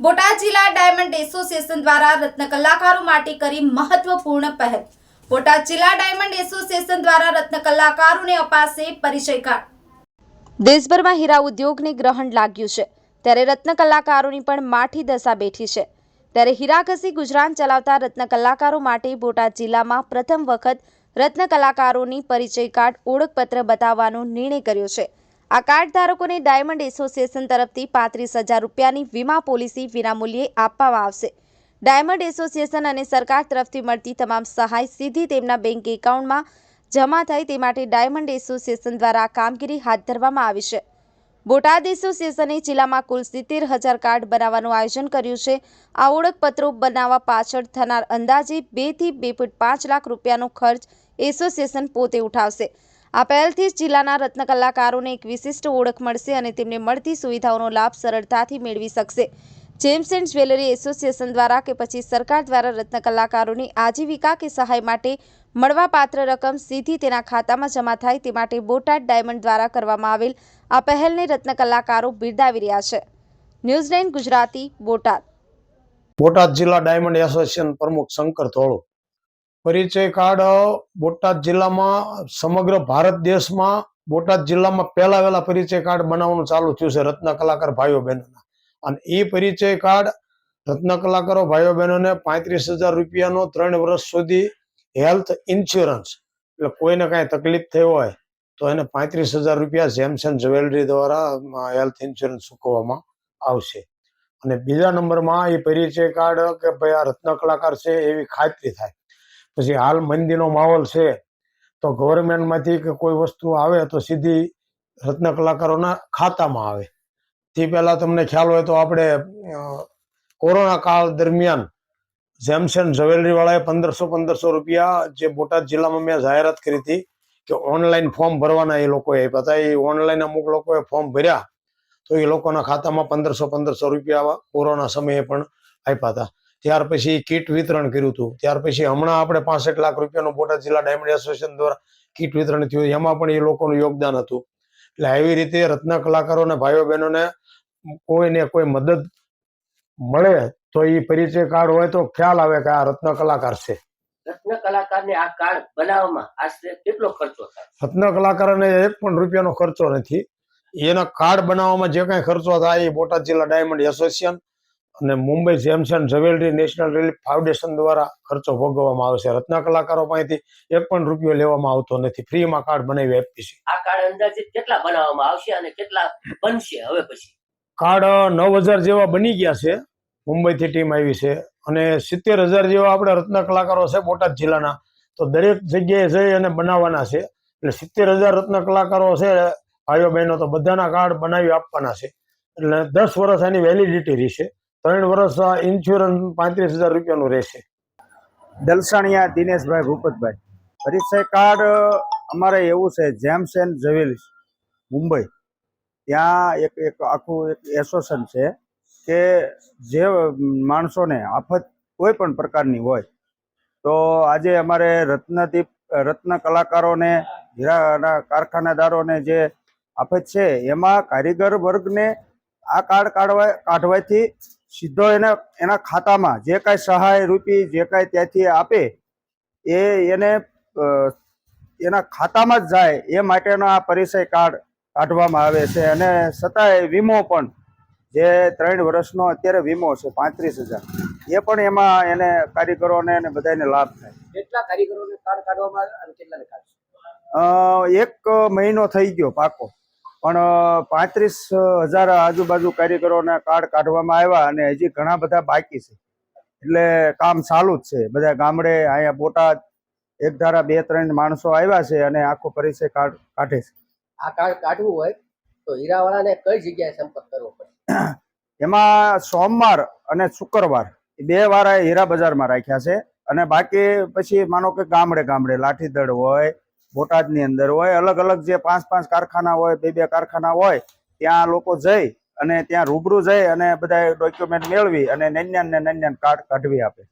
બોટાદ જિલ્લા diamond association દ્વારા રત્ન કલાકારો માટે કરી મહત્વપૂર્ણ પહેલ. બોટાદ જિલ્લા ડાયમંડ એસોસિએશન દ્વારા રત્ન કલાકારોને અપાશે પરિચય કાર્ડ. દેશભરમાં હીરા ઉદ્યોગને ગ્રહણ લાગ્યું છે. ત્યારે રત્ન કલાકારોની પણ માઠી દશા બેઠી છે. ત્યારે હીરા ઘસી ગુજરાન ચલાવતા રત્ન કલાકારો માટે બોટાદ જિલ્લામાં પ્રથમ વખત રત્ન કલાકારોની પરિચય કાર્ડ ઓળખપત્ર બતાવવાનો નિર્ણય કર્યો છે. આ કાર્ડ ધારકોને ડાયમંડ એસોસિએશન તરફથી પાંત્રીસ હજાર રૂપિયાની વીમા પોલિસી વિનામૂલ્યે આપવામાં આવશે. ડાયમંડ એસોસિએશન અને સરકાર તરફથી મળતી તમામ સહાય સીધી તેમના બેંક એકાઉન્ટમાં જમા થાય તે માટે ડાયમંડ એસોસિએશન દ્વારા કામગીરી હાથ ધરવામાં આવી છે. બોટાદ એસોસિએશને જિલ્લામાં કુલ સિત્તેર હજાર કાર્ડ બનાવવાનું આયોજન કર્યું છે. આ ઓળખપત્રો બનાવવા પાછળ થનાર અંદાજે બેથી બે પોઈન્ટ પાંચ લાખ રૂપિયાનો ખર્ચ એસોસિએશન પોતે ઉઠાવશે. આ પહેલથી જિલ્લાના રત્ન કલાકારોને એક વિશિષ્ટ ઓળખ મળશે અને તેમને મળતી સુવિધાઓનો લાભ સરળતાથી મેળવી શકશે. જેમ્સ એન્ડ જ્વેલરી એસોસિએશન દ્વારા કે પછી સરકાર દ્વારા રત્ન કલાકારોની આજીવિકા કે સહાય માટે મળવાપાત્ર રકમ સીધી તેના ખાતામાં જમા થાય તે માટે બોટાદ ડાયમંડ દ્વારા કરવામાં આવેલ આ પહેલને રત્ન કલાકારો બિરદાવી રહ્યા છે. ન્યૂઝલેન્ડ ગુજરાતી, બોટાદ. બોટાદ જિલ્લા ડાયમંડ એસોસિએશન પ્રમુખ શંકર ધોળુ પરિચય કાર્ડ બોટાદ જિલ્લામાં, સમગ્ર ભારત દેશમાં બોટાદ જિલ્લામાં પહેલા વહેલા પરિચય કાર્ડ બનાવવાનું ચાલુ થયું છે રત્ન કલાકાર ભાઈઓ બહેનોના. અને એ પરિચય કાર્ડ રત્ન કલાકારો ભાઈઓ બહેનોને પાંત્રીસ હજાર રૂપિયાનો ત્રણ વર્ષ સુધી હેલ્થ ઇન્સ્યોરન્સ, એટલે કોઈને કાંઈ તકલીફ થઈ હોય તો એને પાંત્રીસ હજાર રૂપિયા જેમસન જ્વેલરી દ્વારા હેલ્થ ઇન્સ્યોરન્સ ચૂકવવામાં આવશે. અને બીજા નંબરમાં એ પરિચય કાર્ડ કે ભાઈ આ રત્ન કલાકાર છે એવી ખાતરી થાય. પછી હાલ મંદીનો માહોલ છે, તો ગવર્મેન્ટમાંથી કે કોઈ વસ્તુ આવે તો સીધી રત્ન કલાકારોના ખાતામાં આવે. તે પહેલા તમને ખ્યાલ હોય તો આપણે કોરોના કાળ દરમિયાન જેમસન જ્વેલરીવાળાએ પંદરસો પંદરસો રૂપિયા જે બોટાદ જિલ્લામાં મેં જાહેરાત કરી હતી કે ઓનલાઈન ફોર્મ ભરવાના એ લોકોએ આપ્યા હતા. એ ઓનલાઈન અમુક લોકોએ ફોર્મ ભર્યા તો એ લોકોના ખાતામાં પંદરસો પંદરસો રૂપિયા કોરોના સમયે પણ આપ્યા હતા. ત્યાર પછી કીટ વિતરણ કર્યું હતું. ત્યાર પછી હમણાં આપણે પાસઠ લાખ રૂપિયાનું બોટાદ જિલ્લા ડાયમંડ એસોસિએશન દ્વારા કીટ વિતરણ થયું. એમાં પણ એ લોકોનું યોગદાન હતું. એટલે આવી રીતે રત્ન કલાકારો અને ભાઈઓ બહેનોને કોઈને કોઈ મદદ મળે તો એ પરિચય કાર્ડ હોય તો ખ્યાલ આવે કે આ રત્ન કલાકાર છે. રત્ન કલાકારને આ કાર્ડ બનાવવામાં આશરે કેટલો ખર્ચો થાય? રત્ન કલાકારને એક પણ રૂપિયાનો ખર્ચો નથી. એના કાર્ડ બનાવવામાં જે કાંઈ ખર્ચો થાય એ બોટાદ જિલ્લા ડાયમંડ એસોસિએશન અને Mumbai gems and jewellery national relief foundation દ્વારા ખર્ચો ભોગવવામાં આવે છે. રત્ન કલાકારો પાસેથી એક પણ રૂપિયો લેવામાં આવતો નથી. ફ્રીમાં કાર્ડ બનાવી આપી છે. આ કાર્ડ અંદાજિત કેટલા બનાવવામાં આવશે અને કેટલા બનશે હવે પછી? કાર્ડ નવ હજાર જેવા બની ગયા છે. મુંબઈથી ટીમ આવી છે. અને સિત્તેર હજાર જેવા આપણે રત્ન કલાકારો છે બોટાદ જિલ્લાના. તો દરેક જગ્યાએ જઈ અને બનાવવાના છે. એટલે સિત્તેર હજાર રત્ન કલાકારો છે. ભાઈઓ બહેનો તો બધાના કાર્ડ બનાવી આપવાના છે. એટલે દસ વર્ષ એની વેલિડિટી રહેશે ત્રણ વર્ષ ઇન્સ્યોરન્સ પાંત્રીસ હજાર રૂપિયાનું રહેશે. દલસાણિયા દિનેશભાઈ ભૂપતભાઈ. પરિચય કાર્ડ, અમારે એવું છે, જેમ્સ એન્ડ જવેલ્સ મુંબઈ. ત્યાં એક એક આખું એક એસોસિએશન છે કે જે માણસોને આફત કોઈ પણ પ્રકારની હોય, તો આજે અમારે રત્નદીપ, રત્ન કલાકારોને, હીરાના કારખાનેદારોને જે આફત છે, એમાં કારીગર વર્ગને આ કાર્ડ કાઢવા, કાઢવાથી સીધો એના એના ખાતામાં જે કાંઈ સહાય રૂપી જે કાંઈ ત્યાંથી આપે એ એને એના ખાતામાં જ જાય એ માટેનો આ પરિચય કાર્ડ કાઢવામાં આવે છે. અને છતાંય વીમો પણ જે ત્રણ વર્ષનો અત્યારે વીમો છે પાંત્રીસ હજાર. એ પણ એમાં એને કારીગરોને અને બધાને લાભ થાય. કેટલા કારીગરોને કાર્ડ કાઢવામાં આવે અને કેટલાને કાઢશે? એક મહિનો થઈ ગયો પાકો. પણ પાંત્રીસ હજાર આજુબાજુ કારીગરોના કાર્ડ કાઢવામાં આવ્યા અને હજી ઘણા બધા બાકી છે. એટલે કામ ચાલુ જ છે. બધા ગામડે અહીંયા બોટાદ એક ધારા બે ત્રણ માણસો આવ્યા છે અને આખો પરિચય કાર્ડ કાઢે છે. આ કાર્ડ કાઢવું હોય તો હીરાવાળાને કઈ જગ્યાએ સંપર્ક કરવો પડે? એમાં સોમવાર અને શુક્રવાર બે વાર હીરા બજારમાં રાખ્યા છે અને બાકી પછી માનો કે ગામડે ગામડે લાઠીદળ હોય બોટાદની અંદર હોય, અલગ અલગ જે પાંચ પાંચ કારખાના હોય, બે બે કારખાના હોય, ત્યાં લોકો જઈ અને ત્યાં રૂબરૂ જઈ અને બધા ડોક્યુમેન્ટ મેળવી અને નન્યાન ને નન્યાન કાર્ડ કાઢવી આપે.